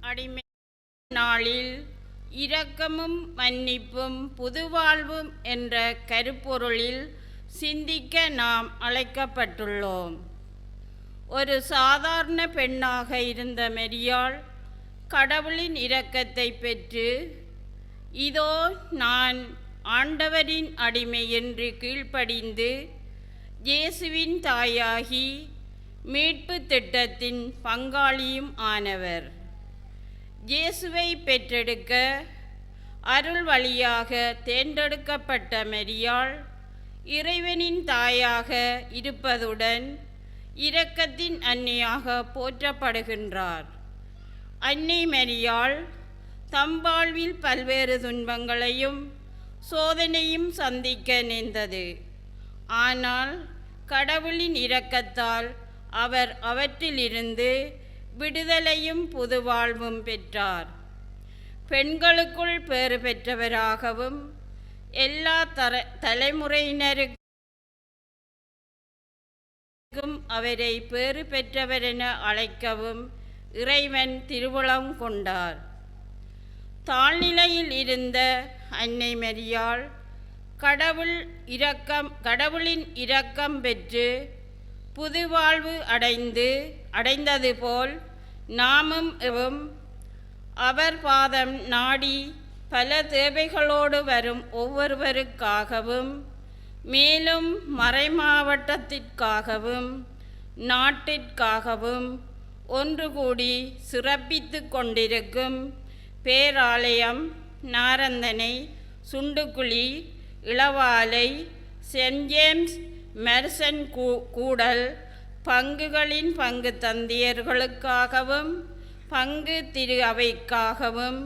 அடிமை நாளில் இரக்கமும் மன்னிப்பும் புதுவாழ்வும் என்ற கருப்பொருளில் சிந்திக்க நாம் அழைக்கப்பட்டுள்ளோம். ஒரு சாதாரண பெண்ணாக இருந்த மெரியாள் கடவுளின் இரக்கத்தை பெற்று இதோ நான் ஆண்டவரின் அடிமை என்று கீழ்ப்படிந்து இயேசுவின் தாயாகி மீட்பு திட்டத்தின் பங்காளியும் ஆனவர். இயேசுவை பெற்றெடுக்க அருள் வழியாக தேர்ந்தெடுக்கப்பட்ட மெரியாள் இறைவனின் தாயாக இருப்பதுடன் இரக்கத்தின் அன்னையாக போற்றப்படுகின்றார். அன்னை மெரியாள் தம் வாழ்வில் பல்வேறு துன்பங்களையும் சோதனையும் சந்திக்க நேர்ந்தது. ஆனால் கடவுளின் இரக்கத்தால் அவர் அவற்றிலிருந்து விடுதலையும் புதுவாழ்வும் பெற்றார். பெண்களுக்குள் பேறு பெற்றவராகவும் எல்லா தர தலைமுறையினருக்கும் அவரை பேறு பெற்றவரென அழைக்கவும் இறைவன் திருவுளம் கொண்டார். தாழ்நிலையில் இருந்த அன்னை மரியாள் கடவுள் இரக்கம் கடவுளின் இரக்கம் பெற்று புதுவாழ்வு அடைந்து அடைந்தது போல் நாமும் எவும் அவர் பாதம் நாடி பல தேவைகளோடு வரும் ஒவ்வொருவருக்காகவும் மேலும் மறைமாவட்டத்திற்காகவும் நாட்டிற்காகவும் ஒன்று கூடி சிறப்பித்து கொண்டிருக்கும் பேராலயம் நாரந்தனை சுண்டுக்குழி இளவாலை சென்ட் ஜேம்ஸ் மெர்சன் கூ கூடல் பங்குகளின் பங்கு தந்தியர்களுக்காகவும் பங்கு திரு அவைக்காகவும்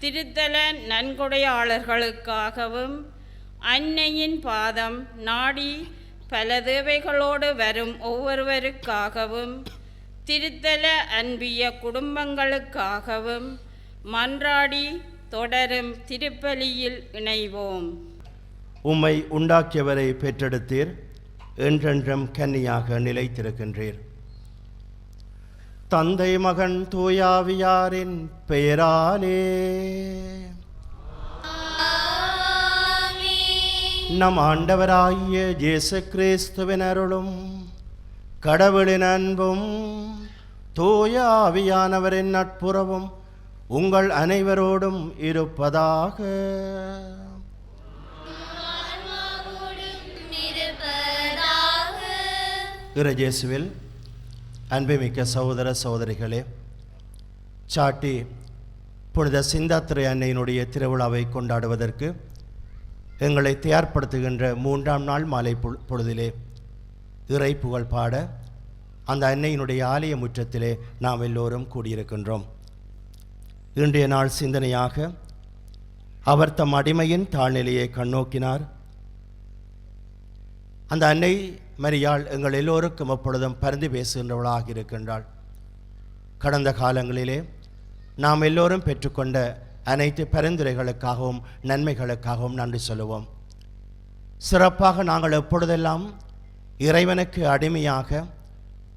திருத்தல நன்கொடையாளர்களுக்காகவும் அன்னையின் பாதம் நாடி பல தேவைகளோடு வரும் ஒவ்வொருவருக்காகவும் திருத்தல அன்பிய குடும்பங்களுக்காகவும் மன்றாடி தொடரும் திருப்பலியில் இணைவோம். உம்மை உண்டாக்கியவரை பெற்றெடுத்தீர். என்றென்றும் கன்னியாக நிலைத்திருக்கின்றீர். தந்தை மகன் தூயாவியாரின் பெயராலே நம் ஆண்டவராகிய இயேசு கிறிஸ்துவின் அருளும் கடவுளின் அன்பும் தூயாவியானவரின் நட்புறவும் உங்கள் அனைவரோடும் இருப்பதாக. இறஜேசுவில் அன்புமிக்க சகோதர சகோதரிகளே சாட்டி புனித சிந்தாத்திரை அன்னையினுடைய திருவிழாவை கொண்டாடுவதற்கு எங்களை தயார்படுத்துகின்ற மூன்றாம் நாள் மாலை பொழுதிலே இறை புகழ் பாட அந்த அன்னையினுடைய ஆலய முற்றத்திலே நாம் எல்லோரும் கூடியிருக்கின்றோம். இன்றைய நாள் சிந்தனையாக அவர் தம் அடிமையின் தாழ்நிலையை கண்ணோக்கினார். அந்த அன்னை மரியாள் எங்கள் எல்லோருக்கும் எப்பொழுதும் பரிந்து பேசுகின்றவளாக இருக்கின்றாள். கடந்த காலங்களிலே நாம் எல்லோரும் பெற்றுக்கொண்ட அனைத்து பரிந்துரைகளுக்காகவும் நன்மைகளுக்காகவும் நன்றி சொல்லுவோம். சிறப்பாக நாங்கள் எப்பொழுதெல்லாம் இறைவனுக்கு அடிமையாக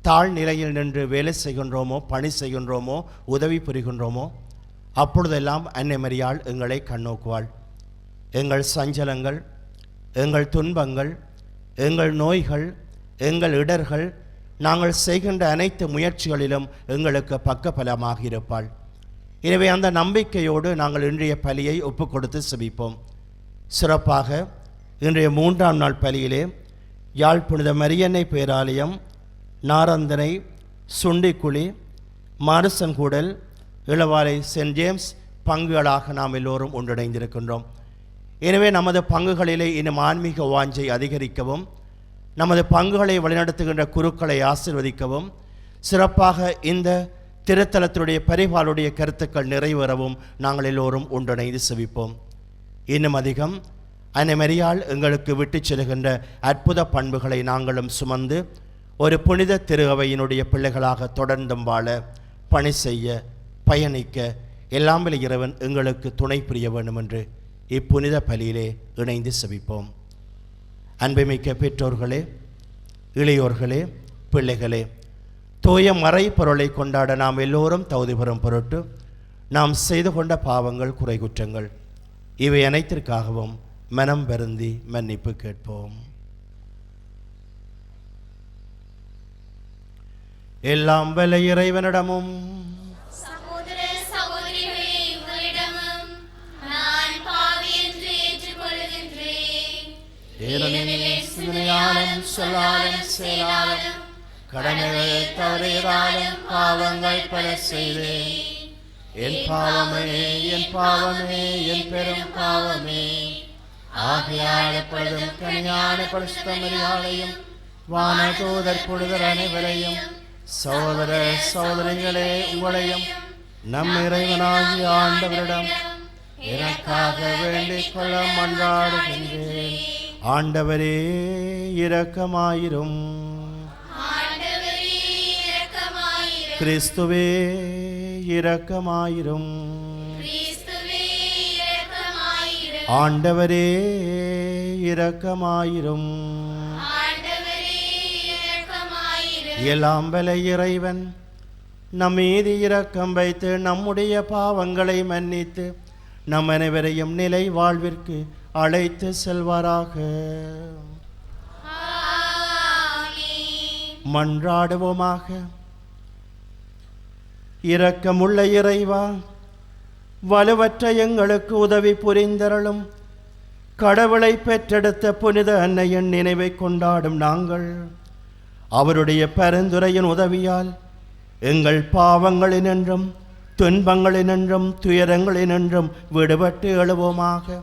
தாழ்நிலையில் நின்று வேலை செய்கின்றோமோ பணி செய்கின்றோமோ உதவி புரிகின்றோமோ அப்பொழுதெல்லாம் அன்னை மரியாள் எங்களை கண்ணோக்குவாள். எங்கள் சஞ்சலங்கள் எங்கள் துன்பங்கள் எங்கள் நோய்கள் எங்கள் இடர்கள் நாங்கள் செய்கின்ற அனைத்து முயற்சிகளிலும் எங்களுக்கு பக்கபலமாக இருப்பாள். எனவே அந்த நம்பிக்கையோடு நாங்கள் இன்றைய பலியை ஒப்பு கொடுத்து செபிப்போம். சிறப்பாக இன்றைய மூன்றாம் நாள் பலியிலே யாழ் புனித மரியன்னை பேராலயம் நாரந்தனை சுண்டிக்குழி மாரிசன்கூடல் இளவாலை சென்ட் ஜேம்ஸ் பங்குகளாக நாம் எல்லோரும் ஒன்றிணைந்திருக்கின்றோம். எனவே நமது பங்குகளிலே இன்னும் ஆன்மீக வாஞ்சை அதிகரிக்கவும் நமது பங்குகளை வழிநடத்துகின்ற குருக்களை ஆசிர்வதிக்கவும் சிறப்பாக இந்த திருத்தலத்தினுடைய பரிபாலுடைய கருத்துக்கள் நிறைவேறவும் நாங்கள் எல்லோரும் ஒன்றிணைந்து செவிப்போம். இன்னும் அதிகம் அன்னை எங்களுக்கு விட்டு செல்கின்ற அற்புத பண்புகளை நாங்களும் சுமந்து ஒரு புனித திருகவையினுடைய பிள்ளைகளாக தொடர்ந்தும் வாழ பணி செய்ய பயணிக்க எல்லாமே இறைவன் எங்களுக்கு துணை புரிய வேண்டும் என்று இப்புனித பலியிலே இணைந்து செவிப்போம் அன்புமிக்க பெற்றோர்களே இளையோர்களே பிள்ளைகளே தூய மறை பொருளை கொண்டாட நாம் எல்லோரும் தகுதி பெறும் பொருட்டு நாம் செய்து கொண்ட பாவங்கள் குறை குற்றங்கள் இவை அனைத்திற்காகவும் மனம் வருந்தி மன்னிப்பு கேட்போம். எல்லாம் வல்ல இறைவனிடமும் ஏனெனில் சிந்தனையாலும் சொல்லாலும் செயலாலும் கடமைகள் தவறியதாலும் பாவங்கள் பல செய்தேன் என் பாவமே என் பாவமே என் பெரும் பாவமே. ஆகையால் கனியான கனியான வான தூதர் புனிதர் அனைவரையும் சகோதர சகோதரிகளே உங்களையும் நம் இறைவனாகி ஆண்டவரிடம் எனக்காக வேண்டிக் கொள்ள மன்றாடுகின்றேன். ஆண்டவரே இரக்கமாயிரும். கிறிஸ்துவே இரக்கமாயிரும். ஆண்டவரே இரக்கமாயிரும். ஆண்டவரே இறைவன் நம் மீது இரக்கம் வைத்து நம்முடைய பாவங்களை மன்னித்து நம் அனைவரையும் நிலை வாழ்விற்கு அழைத்து செல்வாராக. மன்றாடுவோமாக. இரக்கமுள்ள இறைவா வலுவற்ற எங்களுக்கு உதவி புரிந்தருளும். கடவுளை பெற்றெடுத்த புனித அன்னையின் நினைவை கொண்டாடும் நாங்கள். அவருடைய பரிந்துரையின் உதவியால் எங்கள் பாவங்களினின்றும் துன்பங்களினின்றும் துயரங்களினின்றும் விடுபட்டு எழுவோமாக.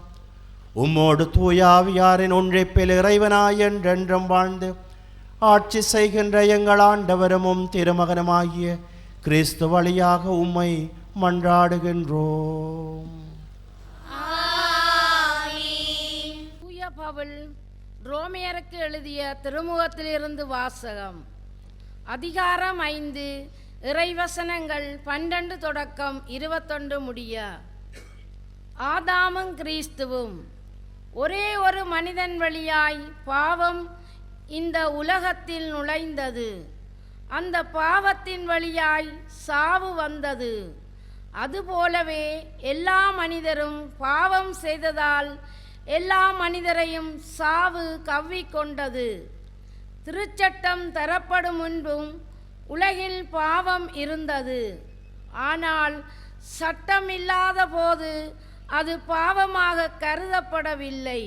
உம்மோடு தூயாவியாரின் ஒன்றிப்பில் இறைவனாய் என்றென்றும் வாழ்ந்து ஆட்சி செய்கின்ற எங்கள் ஆண்டவரும் உம் திருமகனுமாகிய கிறிஸ்து வழியாக உம்மை மன்றாடுகின்றோம். ஆமென். தூய பவுல் ரோமியருக்கு எழுதிய திருமுகத்திலிருந்து வாசகம். அதிகாரம் ஐந்து இறைவசனங்கள் பன்னெண்டு தொடக்கம் இருபத்தொன்று முடிய. ஆதாமும் கிறிஸ்துவும் ஒரே ஒரு மனிதன் வழியாய் பாவம் இந்த உலகத்தில் நுழைந்தது. அந்த பாவத்தின் வழியாய் சாவு வந்தது. அதுபோலவே எல்லா மனிதரும் பாவம் செய்ததால் எல்லா மனிதரையும் சாவு கவ்விக்கொண்டது திருச்சட்டம் தரப்படும் முன்பும் உலகில் பாவம் இருந்தது. ஆனால் சட்டம் இல்லாத போது அது பாவமாக கருதப்படவில்லை.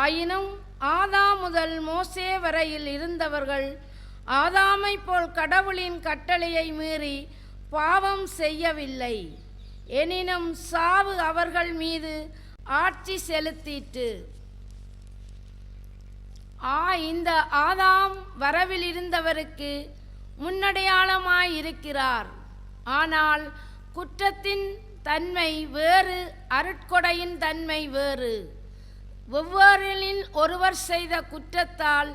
ஆயினும் ஆதாம் முதல் மோசே வரையில் இருந்தவர்கள் ஆதாமை போல் கடவுளின் கட்டளையை மீறி பாவம் செய்யவில்லை. எனினும் சாவு அவர்கள் மீது ஆட்சி செலுத்திட்டு ஆ இந்த ஆதாம் வரவில் இருந்தவருக்கு முன்னடையாளமாய் இருக்கிறார் ஆனால் குற்றத்தின் தன்மை வேறு அருட்கொடையின் தன்மை வேறு. ஒவ்வொருளில் ஒருவர் செய்த குற்றத்தால்